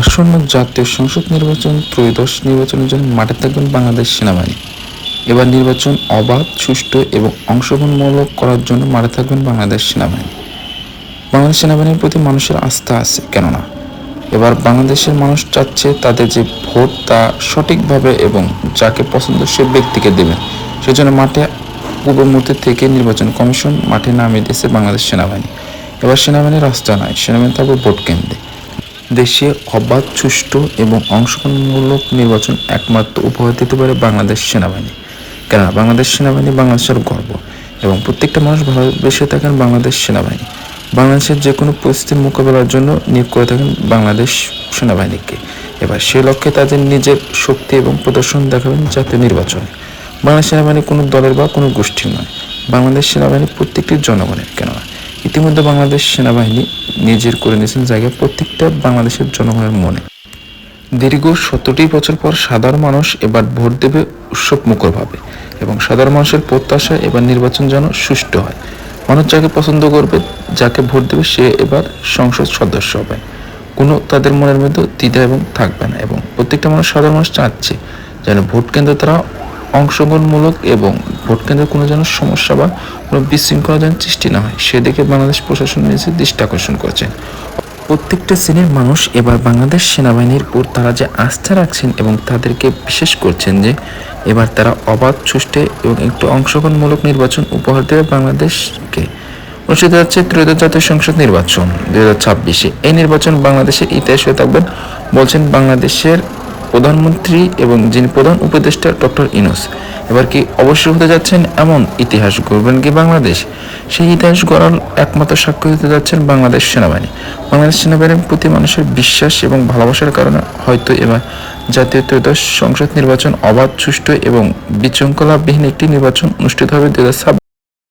আসন্ন জাতীয় সংসদ নির্বাচন, ত্রয়োদশ নির্বাচনের জন্য মাঠে থাকবেন বাংলাদেশ সেনাবাহিনী। এবার নির্বাচন অবাধ, সুষ্ঠু এবং অংশগ্রহণমূলক করার জন্য মাঠে থাকবেন বাংলাদেশ সেনাবাহিনী। বাংলাদেশ সেনাবাহিনীর প্রতি মানুষের আস্থা আছে, কেননা এবার বাংলাদেশের মানুষ চাচ্ছে তাদের যে ভোট তা সঠিকভাবে এবং যাকে পছন্দ সে ব্যক্তিকে দেবেন সেজন্য মাঠে, পূর্ব মুহূর্তে থেকে নির্বাচন কমিশন মাঠে নামিয়ে দিয়েছে বাংলাদেশ সেনাবাহিনী। এবার সেনাবাহিনীর রাস্তা নয় সেনাবাহিনী থাকবে ভোট কেন্দ্রে। দেশে অবাধ, সুষ্ঠু এবং অংশগ্রহণমূলক নির্বাচন একমাত্র উপহার দিতে পারে বাংলাদেশ সেনাবাহিনী। কেননা বাংলাদেশ সেনাবাহিনী বাংলাদেশের গর্ব এবং প্রত্যেকটা মানুষ ভালোবেসে থাকেন বাংলাদেশ সেনাবাহিনী। বাংলাদেশের যে কোনো পরিস্থিতির মোকাবেলার জন্য নিয়োগ করে থাকেন বাংলাদেশ সেনাবাহিনীকে। এবার সে লক্ষ্যে তাদের নিজের শক্তি এবং প্রদর্শন দেখাবেন জাতীয় নির্বাচনে। বাংলাদেশ সেনাবাহিনী কোনো দলের বা কোনো গোষ্ঠীর নয়। বাংলাদেশ সেনাবাহিনী প্রত্যেকটি জনগণের কেননা ইতিমধ্যে বাংলাদেশ সেনাবাহিনী নিজের করে নিয়েছেন জায়গা প্রত্যেকটা বাংলাদেশের জনগণের মনে। দীর্ঘ সতেরোটি বছর পর সাধারণ মানুষ এবার ভোট দেবে উৎসব মুখরভাবে এবং সাধারণ মানুষের প্রত্যাশা এবার নির্বাচন যেন সুষ্ঠু হয়। মানুষ যাকে পছন্দ করবে, যাকে ভোট দেবে, সে এবার সংসদ সদস্য হবে। কোনো তাদের মনের মধ্যে দ্বিধা এবং থাকবে না এবং প্রত্যেকটা মানুষ সাধারণ মানুষ চাচ্ছে যেন ভোট কেন্দ্রে তারা অংশগ্রহণমূলক এবং ভোট কেন্দ্রে কোনো যেন সমস্যা বা কোনো বিশৃঙ্খলা যেন সৃষ্টি না হয় সেদিকে বাংলাদেশ প্রশাসন নিজে দৃষ্টি আকর্ষণ করেছেন প্রত্যেকটা শ্রেণির মানুষ এবার বাংলাদেশ সেনাবাহিনীর উপর তারা যে আস্থা রাখছেন এবং তাদেরকে বিশেষ করছেন যে এবার তারা অবাধ, সুষ্ঠে এবং একটু অংশগ্রহণমূলক নির্বাচন উপহার দেবে বাংলাদেশকে। অনুষ্ঠিত হচ্ছে ত্রয়োদশ জাতীয় সংসদ নির্বাচন। দুই হাজার ছাব্বিশে এই নির্বাচন বাংলাদেশের ইতিহাস হয়ে থাকবেন। বলছেন বাংলাদেশের প্রধানমন্ত্রী এবং যিনি প্রধান উপদেষ্টা ডক্টর ইনুস, এবার কি অবশ্যই হতে যাচ্ছেন এমন ইতিহাস গড়বেন কি বাংলাদেশ? সেই ইতিহাস গড়ার একমাত্র সাক্ষ্য হতে যাচ্ছেন বাংলাদেশ সেনাবাহিনী। বাংলাদেশ সেনাবাহিনীর প্রতি মানুষের বিশ্বাস এবং ভালোবাসার কারণে হয়তো এবার জাতীয় ত্রয়োদশ সংসদ নির্বাচন অবাধ, সুষ্ঠু এবং বিশৃঙ্খলাবিহীন একটি নির্বাচন অনুষ্ঠিত হবে দু